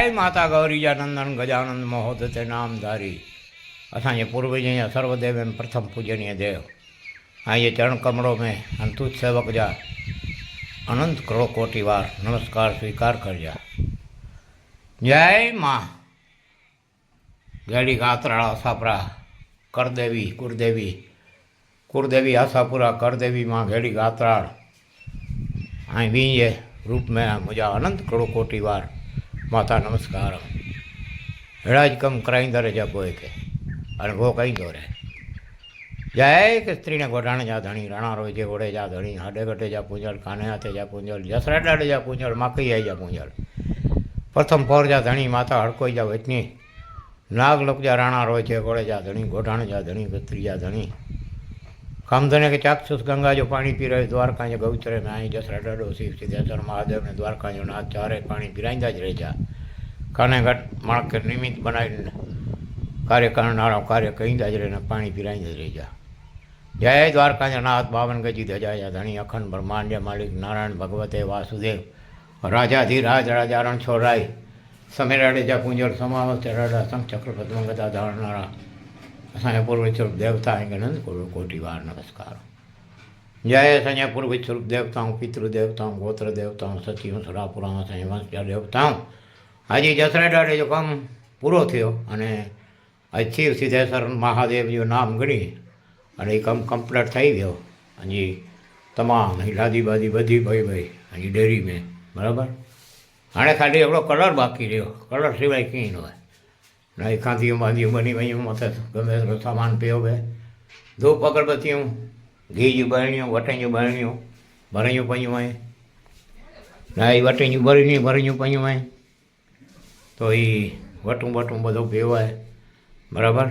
जय माता गौरीजानंदन गजानंद महोदय नामधारी असांजे पूर्वज या सर्वदेव एवं प्रथम पूजनीय देव हाँ ये चरण कमलों में अंतुत सेवक जा अनंत करोड़ कोटि बार नमस्कार स्वीकार कर जा जय माँ ગેડી ગાત્રાળા આશાપુરા કરદેવી કુરદેવી કુરદેવી આશાપુરા કરદેવી माँ गेड़ी गात्राड़ आई वींजे रूप में मुझा अनंत करोड़ कोटि बार માતા, નમસ્કાર. હેળાજકમ ક્રાઈંદર જ બોય કે અનુભવ કહીંદો રે. જય કે સ્ત્રીને ગોઢાણ જા ધણી, રાણા રોય જે ઓડે જા ધણી, હાડે ગટે જા પૂંજળ, કાને હાથે જા પૂંજળ, જસરા ડાડે જા પૂંજળ, માખી જાય જા પૂંજળ. પ્રથમ ફોર જા ધણી, માતા હડકોઈ જા વેચની. નાગ લોક જા રાણા રોય છે ગોળે જા ધણી, ગોઢાણ જા ધણી સ્ત્રી જા ધણી. કામધને કે ચાક્ષુષ ગંગા જો પાણી પીરાય દ્વારકા જે ગૌચરે નાહી, જસરા ડડો શિવ સિદ્ધેશ્વર મહાદેવને દ્વારકા જો નાથ ચારે પાણી પીરાઈંદા જ રહે જા. કાને ઘટ માણકે નિમિત્ત બનાવીને કાર્ય કરનારા કાર્ય કહીંદા જ રહીને પાણી પીરાઈંદા જ રહી જા. જય દ્વારકાંજ નાથ બાવન ગજી ધજાયા ધણી અખંડ બ્રહ્માંડ માલિક નારાયણ ભગવતે વાસુદેવ. રાજાધિરાજ રાજા રણછોડરાય સમીરાડે જા પૂંજર સમાવસ રાડા સંચક્ર પદ્મંગતા ધારનારા અસાંજા પૂર્વ સ્વરૂપ દેવતા અહીં નંદ કોટि કોટી વાર નમસ્કાર જય અસાંજા પૂર્વ સ્વરૂપ દેવતાઓ પિતૃ દેવતાઓ ગોત્ર દેવતાઓ સચિવ સડાપુરા અસાંજા વંશજા દેવતાઓ આજે જસરા ડાડે જો કામ પૂરો થયો અને શિવ સિદ્ધેશ્વર મહાદેવ જો નામ ગણી અને એ કામ કમ્પ્લીટ થઈ ગયો અને તમામ લાદી બાદી બધી ભાઈ ભાઈ અહીં ડેરી મેં બરાબર હાणे ખાલી એવડો કલર બાકી રહ્યો કલર સિવાય કંઈ ન હોય ના ખાંધીઓ બાંધીઓ બની વયું મથે ગમે સામાન પીઓ બે. ધૂપ અગરબત્તીઓ ઘી જ્યું બરણ્યું વટણ્યું બરણ્યું ભરણ્યું પયું હોય ના એ વટણ્યું ભરણ્યું ભરણ્યું પયું હોય તો એ વટું બટું બધું પીવાય. બરાબર?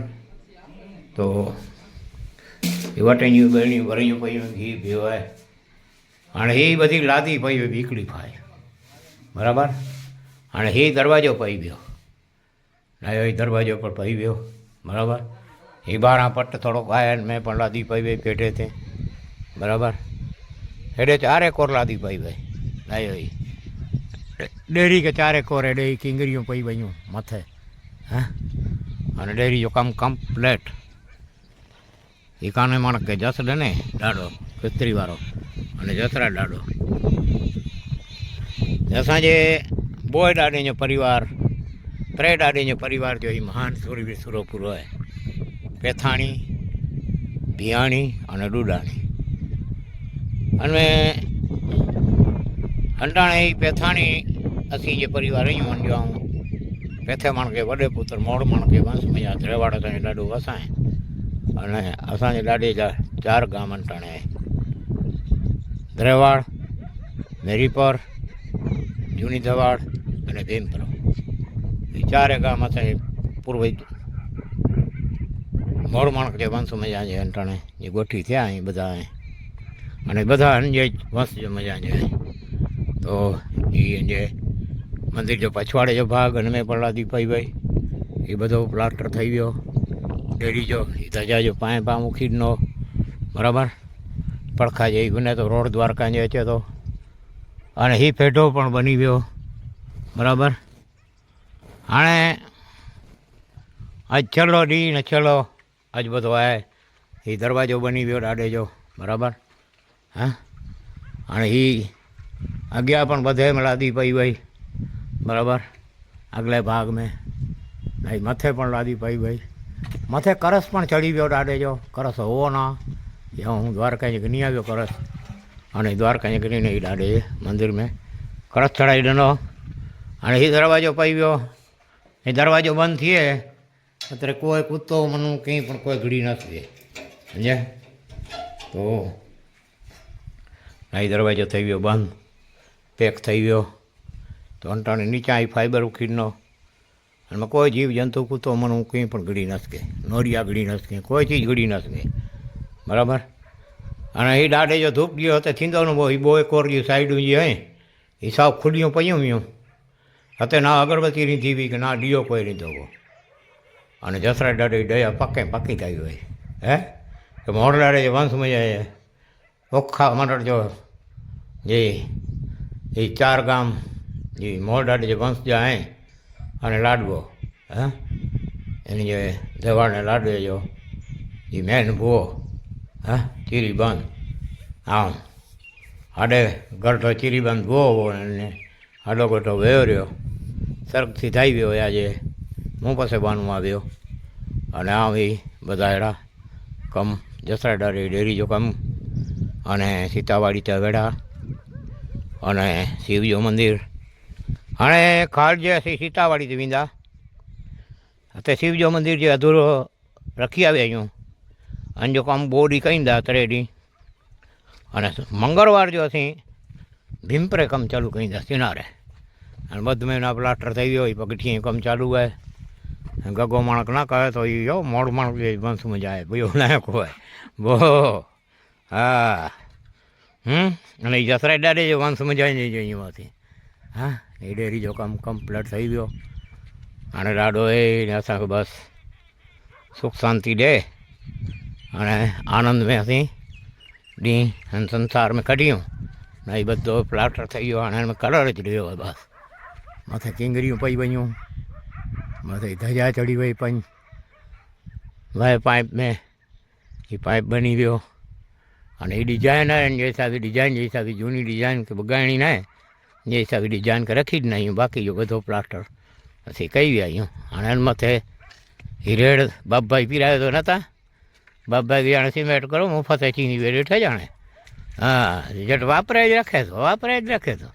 તો એ વટણ્યું બરણ્યું ભરણ્યું પયું ઘી પીવાય. અને એ બધી લાદી પઈ બીકડી ફાય બરાબર? અને એ દરવાજો પહી ગયો. આવ્યો એ દરવાજો પર પહી ગયો. બરાબર? એ બારા પટ્ટ થોડોક આવ્યા ને મેં પણ લાદી પાઈ ભાઈ પેટે તે. બરાબર? એટલે ચારે કોર લાદી પાઈ ભાઈ. આવ્યો એ. ડેરી કે ચારે કોર એ ડેરી કિંગરીઓ પહી ભાઈ માથે. હા? અને ડેરીઓ કામ કમ્પ્લેટ. એ કાને માણસ કે જસડે ને ડાડો વાળો. અને જસરા ડાડો જસા જે બોય ડાડીનો પરિવાર ત્રયડાડીનો પરિવાર જો એ મહાન સૂરવીર સુરોપુર હોય. પેથાણી, ભિયાણી અને ડુડાણી. અને અંડાણે પેથાણી અસી જે પરિવાર અહીં મંડ્યો હું પેથે માણકે વડે પુત્ર મોડ માણકે વંશ મજા ત્રેવાડ અસાંજે ડાડું વસાય. અને અસાંજે ડાડી ચાર ગામ અંટાણે. દ્રેવાડ મેરીપર જૂની ધવાડ અને ભીમપુર. એ ચારે ગામ અસાંजे પૂર્વ મોર માણક જે વંશ મજા છે અંટાણે જે ગોઠવી થયા અહીં બધા અને બધા અંજે વંશ જે મજા છે તો એ જે મંદિર જો પછવાડે જો ભાગ અને મેં પડલા દીપાઈભાઈ પાઈ ભાઈ, એ બધો પ્લાસ્ટર થઈ ગયો. ડેરી જો એ ધજા જો પાંય પા મૂકીનો બરાબર? પડખા જે બને તો રોડ દ્વારકા જે છે તો. અને એ પેઢો પણ બની ગયો. બરાબર? હાણે આજ છેલ્લો ડી ને છેલ્લો આજ બધો આવે એ દરવાજો બની ગયો ડાડે જો, બરાબર? હા? અને એ અગિયાર પણ બધે લાદી પઈ ભાઈ બરાબર? આગલે ભાગ મેં નહીં મથે પણ લાદી પઈ ભાઈ મથે કરસ પણ ચડી ગયો ડાડે જો, કરસ હોવો ના. એ હું દ્વારકા ગણી આવ્યો કરસ. અને દ્વારકા ગણીને એ ડાડે મંદિર મેં. કરસ ચડાવી દેનો અને એ દરવાજો પઈ ગયો એ દરવાજો બંધ થયે, અત્યારે કોઈ કૂદતો મનું કંઈ પણ કોઈ ઘડી નથી સમજે તો આ દરવાજો થઈ ગયો બંધ, પેક થઈ ગયો. તો અંટાણે નીચે આવી ફાઈબર ઉખીડનો અને કોઈ જીવ જંતુ કૂદતો મનું કંઈ પણ ઘડી નથી નોરિયા ઘડી નથી કોઈ ચીજ ઘડી નથી બરાબર? અને એ દાડે જો ધૂપ ગયો, તો થીંદોનું બહુ, એ બહુ કોર ગયું, સાઈડું જે હે એ સાવ ખુલ્યું પયું હતે ના અગરબત્તી રીધી કે ના ડીયો કોઈ રીધો ગો અને જસરા ડાડે ડયા પકે પકી થઈ હોય. હે? કે મોડ ડાડે જે વંશ મજા ઓખા મંડળ જો જે એ ચાર ગામ જે મોડ ડાડે જે વંશ જા હે અને લાડવો, હે? એની જે દવાને લાડવે જો, એ મેન ભૂવો, હા? ચીરી બંધ આમ. હાડે ગરઠો ચીરી બંધ ભૂવો અને આડો ગોટો વયો સરગથી થઈ ગયો આજે. હું પાસે બાનમાં આવ્યો. અને આવી બધા એડા કમ જસરાડારી ડેરી જો કમ અને સીતાવાડી તવેડા અને શિવજી મંદિર. અને કાલ જે હશે સીતાવાડી વિંદા તે શિવજી મંદિર જે અધૂરો રખી આવ્યા છું અને જો કામ બોડી કહી દા ત્રેડી અને મંગળવાર જો હશે ભીમપ્રે કમ ચાલુ કહી દા સિનારે અને બધું મહિના પ્લાસ્ટર થઈ ગયો એ પગઠિયે કામ ચાલુ હોય. ગગો માણક ના કહે તો એ જો મોડ માણક એ બંસમાં જાય ભાઈ નાયક હોય. બો હા. હમ? અને એ જસરાય ડાડે જે વંશમાં જાય નહીં જોઈએ એમાંથી હા? એ ડેરી જો કામ કમ્પ્લીટ થઈ ગયો. અને ડાડો એ અસાંખ બસ. સુખ શાંતિ દે. અને આનંદ મેં હતી ડી અને સંસાર મેં કાઢ્યું. ને એ બધો પ્લાસ્ટર થઈ ગયો, અને એમાં કલર જ રહ્યો બસ. માથે કિંગરીયું પઈ બન્યું. માથે ધજા ચડી વઈ પણ લાય પાઇપ મેં એ પાઇપ બની ગયો. અને એ ડિઝાઇન આવે ને જે હિસાબે ડિઝાઇન જે હિસાબે જૂની ડિઝાઇન કે બગાણી ના જે હિસાબે ડિઝાઇન કે રખી જ નહીં બાકી જો બધો પ્લાસ્ટર પછી કહી ગયા અને માથે હિરેડ બાપભાઈ પીરાયો તો નહોતા બાપભાઈ વિયાણ સિમેન્ટ કરો મફતે ચીની વેરી થઈ જાણે. હા, રિઝલ્ટ વાપરે જ રાખે તો વાપરે જ રાખે તો.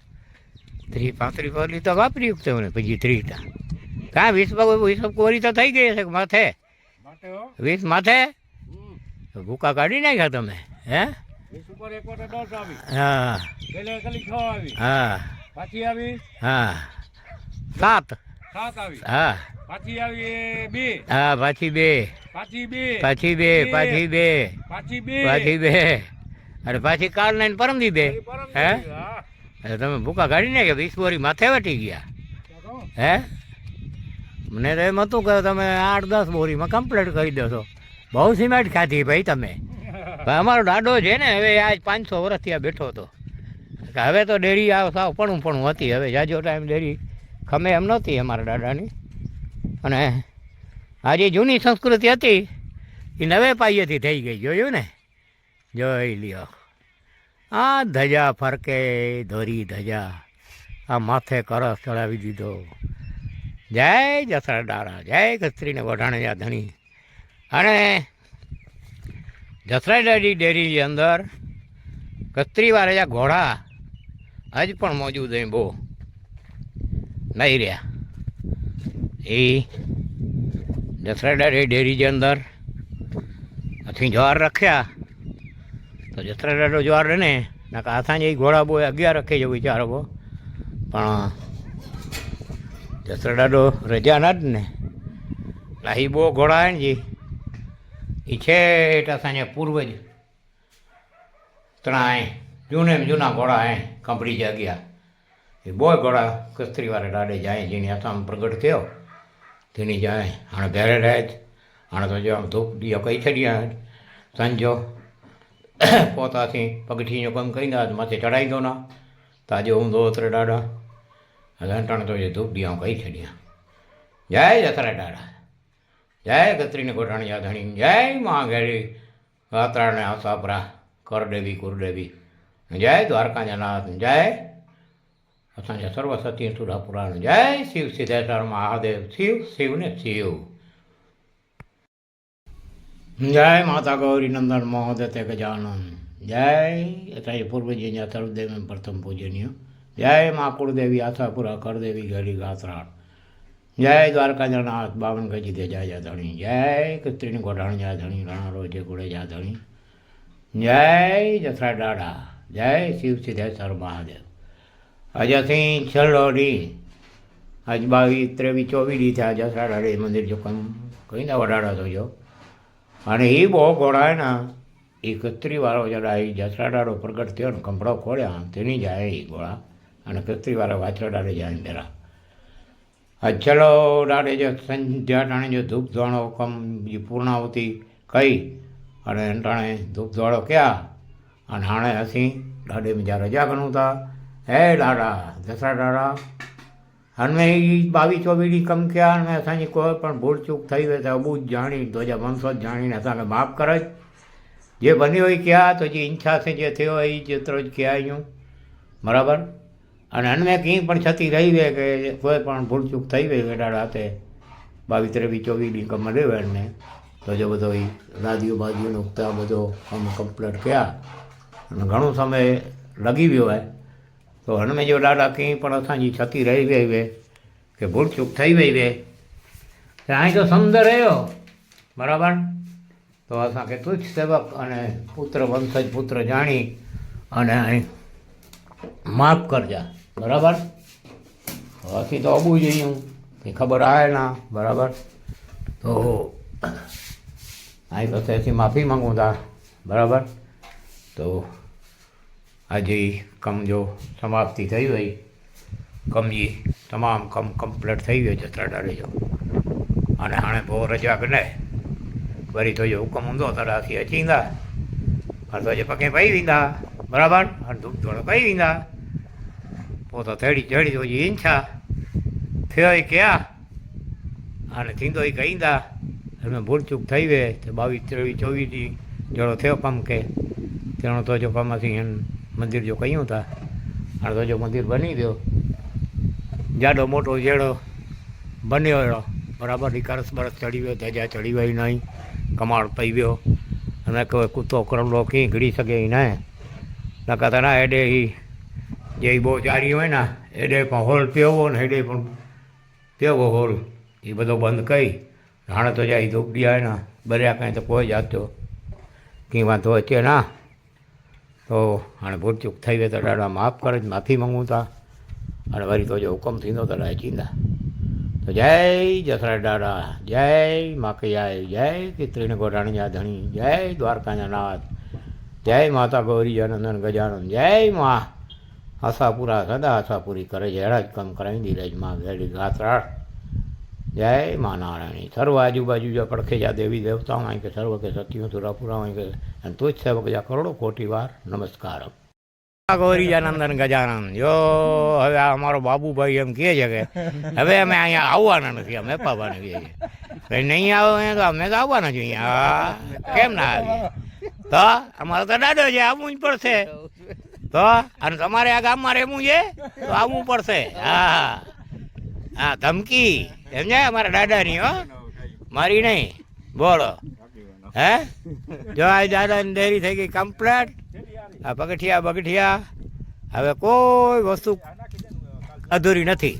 ત્રીસ પાંત્રીસ કોરી તો વાપરી વખતે મને પછી ત્રીસટા કાં વીસ વીસ કોરી તો થઈ ગઈ હશે માથે? વીસ માથે? ભૂકા કાઢી નાખ્યા તમે હે? હા. છ હા. હા. સાત. હા. પાછી આવી બે. હા પાછી બે. પાછી બે. પાછી બે પાછી બે. પાછી બે. પાછી બે. અરે પાછી કાલ ને પરમદી બે હા. એટલે તમે ભૂકા કાઢી કે વીસ બોરી માથે વટી ગયા. હે? મને તો એમ હતું કે તમે આઠ દસ બોરીમાં કમ્પ્લીટ કરી દેશો. બહુ સિમેન્ટ ખાધી ભાઈ તમે. અમારો દાડો છે ને, હવે આજ પાંચસો વર્ષથી આ બેઠો હતો હવે તો ડેરી આ સાવ પણું પણું હતી. હવે જાજો ટાઈમ ડેરી ખમે એમ નહોતી અમારા દાદાની અને આ જે જૂની સંસ્કૃતિ હતી. એ નવે પાયેથી થઈ ગઈ. જોયું ને? જોઈ લ્યો. આ ધજા ફરકે, ધોરી ધજા. આ માથે કરસ ચડાવી દીધો. જય જસરા ડાળા, જય કસ્ત્રીને વઢાણે જા ધણી. અને જસરાડાડી ડેરીની અંદર કસ્ત્રીવાળા યા ઘોડા આજ પણ મોજૂદ અહીં બહુ નહીં રહ્યા. એ જસરાડાડી ડેરી ડેરી અંદર અથી જ્વાર રખ્યા. તો જત્રાલાડો જવાર રહે ને નાકા હાથાની ઘોડા બો અગિયાર રખી જવું ચાર બો પણ જત્રાલાડો રજા ના જ ને લાહી બો ઘોડા હે ને જી. એ છેટ અસાને પૂર્વજ ત્રણાય જૂને જૂના ઘોડા હે કંપડી જાગ્યા એ બોય ઘોડા કસ્ત્રીવારે ડાડે જાય, જેની આસામ પ્રગટ થયો, તેની જાય હાણે ઘેરે રહે જ. હાણે તો જો આમ ધૂપ દિયો કઈ છડ્યા સંજો. પહોતાથી પગથીનો કમ કરીને આજ માથે ચડાવી દો ના. તાજે ઊંધો ઉતરે ડાડા હલાંટાણ તો એ ધૂપ દિયા કઈ છડ્યા જય જથરા ડાડા જય ગત્રીને ગોઠાણી આધણી. જય મહાઘેરી વાતરાને આસાપરા. કરદેવી કુરદેવી જય દ્વારકાજનાથ જય असांजा सर्व सती सुधा पुराण जय शिव सिद्धेश्वर महादेव शिव शिव ने शिव જય માતા ગૌરી નંદન મહોદય તે ગજાનન. જય, એટલે પૂર્વજી અથર્વદેવ એમ પ્રથમ પૂજનીય જય મા કુળદેવી આથાપુરા કરદેવી ગરી ગાત્રાળ જય દ્વારકાધરનાથ બાવન ગજી દે જા જા ધણી જય કૃત્રિની ગોઢાણ જા ધણી રાણા રોજે ગોળે જા ધણી જય જથરા ડાડા. જય શિવ સિદ્ધેશ્વર મહાદેવ. અજથી છેલ્લો ડી આજ બાવીસ ત્રેવીસ ચોવીસ ડી થયા જથરા ડાડે મંદિર જો કંઈ ના વડાડા થયો. અને એ બહુ ગોળાયના એ કત્રીવાળો જ્યારે એ જસરાડાડો પ્રગટ થયો ને કંપડો ખોલ્યા તેની જાય એ ગોળા, અને કત્રીવાળા વાછરડાડે જાય પેલા અચલો ડાડે જે સંધ્યા ટાણે જે ધૂપ ધોણો કમ જે પૂર્ણાવતી કહી અને ટાણે ધૂપ ધોળો ક્યાં? અને હાણે હસી ડાડે બીજા રજા ગણું હતા હે ડાડા જસરા ડાડા हाणे ई ॿावीह चोवीह ॾींहं कमु कया हाणे असांजी को पण भुल चूक थी वई त अबू ॼाणी दोजा मनसोद ॼाणीने असांखे माफ़ु करे जे बनी हुई कया तुंहिंजी इच्छा से जे थियो हुई जेतिरो कया आहियूं बराबरि અને હણમે કંઈ પણ છતી રહી વે કે કોઈ પણ ભૂલચૂક થઈ વઈ વેડાડા હાથે, બાવીસ, ત્રેવીસ ચોવીસ ડી કમ લે વેણને તો જો બધો એ રાદીઓ બાદીઓનો ઉગતા બધો કમ કમ્પ્લીટ કયા અને ઘણો સમય લગી વિયો હોય. तो हुन में जो ॾाढा कई पर असांजी छती रही वई हुई की भुल चूक ठही वई हुई त हाणे जो समुंड रहियो बराबरि તો असांखे તુજ સેવક અને પુત્ર વંશજ પુત્ર જાણી અને માફ કરજા, બરાબર? બાકી તો અબુ જઈ હું કે ખબર આવે ના, બરાબર? તો અહીં તો તેથી માફી માગું તા બરાબર? તો આજે કમ જો સમાપ્તિ થઈ હોય કમજી તમામ કમ કમ્પ્લીટ થઈ ગયો જત્રા ડારેજો અને હાણે બહુ રજા કરે વરી તો જો હુકમ ઊંધો તરાથી અચીંદા અને તો જે પગે પઈ વીંદા બરાબર? અને ધૂપ ધોળો પઈ વીંદા પોતો તેડી ચડી તો જે ઈચ્છા. થયો એ ક્યાં? અને થીંદો એ કહીંદા એમને ભૂલચૂક થઈ ગઈ. તો બાવીસ, ત્રેવીસ ચોવીસથી જોડો થયો પમ કે. તેનો તો જો પમાથી એમ મંદિર જો કહ્યું હતા અડધો જો મંદિર બની ગયો. જાડો મોટો જેડો બન્યો એડો. બરાબર, નિકારસ બરસ ચડી ગયો, ધજા ચડી ગઈ નહીં. કમાળ પઈ ગયો. અને કહે કૂતો કરલો કી ઘડી શકે એ ના. નકાતા ના એડે એ જે બહુ જારી હોય ને એડે પણ હોલ પીવો ને એડે પણ પીવો હોલ. એ બધો બંધ કરી. હાણે તો જાય ધૂપ ગયા ને બર્યા કાંઈ તો કોઈ જાતો. કંઈ વાંધો વચ્ચે ના. તો હાણે ભૂલ ચૂક થઈ ગઈ તો દાડા માફ કરે માફી માગું તા. અને વળી તો જો હુકમ થયો તો ચિંતા તો જય જસરા દાડા, જય માકૈયાય જય કિત્રીણ ગોઢાણીયા ધણી, જય દ્વારકાના નાથ, જય માતા ગૌરી જનંદન ગજાનંદ, જય મા આશાપુરા સદા આશાપુરી કરે છે હેડા જ કામ કરાવી ધીરજમાં વેડી ગાતરાળ જય મા નારાયણી. સર્વ આજુબાજુ જો પડખે જા દેવી દેવતાઓ અહીં કે સર્વ કે સતીઓ સુરાપુરા અહીં કે અને તુજ સેવક જા કરોડો કોટી વાર નમસ્કાર ગૌરીજાનંદન ગજાનંદ. જો હવે આ અમારો બાબુભાઈ એમ કહે છે કે, હવે અમે અહીંયા આવવાના નથી, અમે પાવાના છીએ. ભાઈ નહીં આવો અહીંયા તો અમે તો આવવાના જ અહીંયા. કેમ ના આવીએ? તો અમારો તો દાદો છે, આવવું જ પડશે. તો અને તમારે આ ગામમાં રહેવું છે, તો આવવું પડશે. હા હા. ધમકી. સમજાય અમારા દાદાની, હો. મારી નહીં. બોલો. હે? જો આ દાદાની ડેરી થઈ ગઈ કમ્પ્લેટ આ પગઠિયા બગઠિયા. હવે કોઈ વસ્તુ અધૂરી નથી.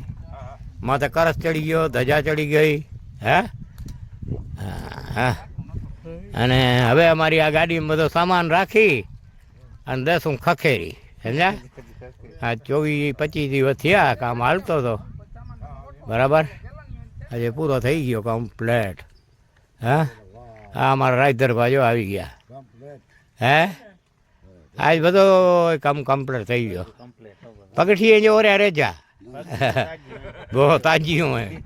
માથે કરસ ચડી ગયો ધજા ચડી ગઈ હે? હા, અને હવે અમારી આ ગાડીમાં બધો સામાન રાખી અને દેશું ખખેરી સમજ્યા? આ ચોવીસ પચીસ દિવસ થયા કામ હાલતો હતો બરાબર? આજે પૂરો થઈ ગયો કમ્પ્લેટ હા? હા અમારા રાજધરભા જો આવી ગયા. હે? આજ બધો કામ કમ્પ્લીટ થઈ ગયો. પગઠીએ જો રે રેજા બહુ તાજી હું.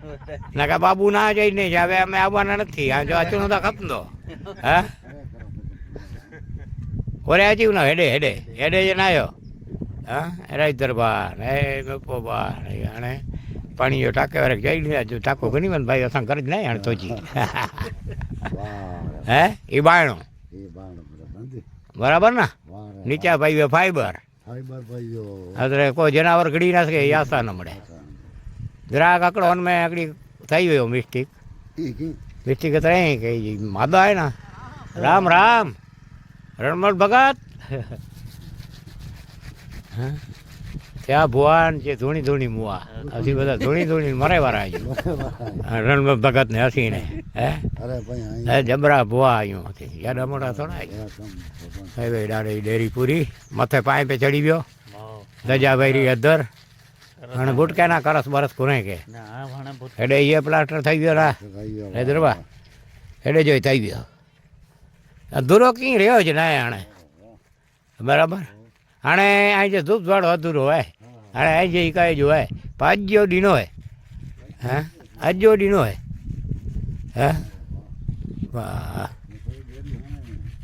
ના કા બાબુ ના જઈને જ, હવે અમે આવવાના નથી. આ જો અચુનો તો ખપનો હા? ઓરે આજી ના હેડે હેડે. હેડે જ ના આવ્યો હા? રાઈતર બા ને ગપો બા હાણે પાણી ટાકે વારે જઈ જો ટાકો ઘણી વાર ભાઈ અસાં કરે જ નહીં હાણે તો જી હે? એ બાયણો. બરાબર ને? નીચા ભાઈ ફાઈબર. અત્યારે કોઈ જનાવર ઘડી ના શકે આશા ન મળે. ગ્રાહક આકડો અનમે આકડી થઈ ગયો મિસ્ટેક. મિસ્ટેક અત્યારે કે માદા હે ના. રામ રામ. રણમળ ભગત. હા? ત્યાં ભુવાન છે ધૂણી ધૂણી મુવા. હજી બધા ધૂણી ધૂણી મરાય વાળા આવ્યું રણમલ ભગત ને હસીને હે? જબરા ભુવા આવ્યું હતી યાદ મોટા થોડા આ હાઈવે ડાળી ડેરી પૂરી મથે પાય પે ચડી ગયો. દજા ભૈરી અધર. અને ગુટકાના કરસ બરસ કોને કે. હેડે એ પ્લાસ્ટર થઈ ગયો ના હૈદરાબાદ હેડે જોઈ થઈ ગયો. અધૂરો કઈ રહ્યો છે ના આણે બરાબર? આણે અહીં જે ધૂપ વાળો અધૂરો હોય. હાડે આ જે કાંઈ જોવાય પાજ્યો દીનો હે હા? આજો દીનો હે હા? વાહ.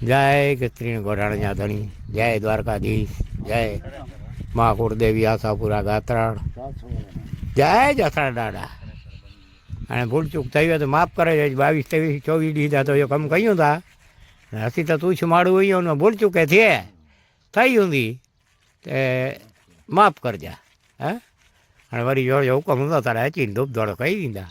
જય ગત્રીણ ગોઢાણ જાધણી. જય દ્વારકાધીશ. જય મહાકુળ દેવી આશાપુરા ગાત્રાળ જય જથરા દાડા અને ભૂલચૂક થઈ હોય તો માફ કરે છે. બાવીસ, ત્રેવીસ, ચોવીસ દીધા તો એ કમ કહ્યું તા. હસી તો તું છું માડું હોય ને ભૂલચૂકે થયે થઈ ઊંધી. તે માફ કરજા હા? અને વળી જો એવું કમતો તારે ચીન ધૂપ દોડો કહી દીધા.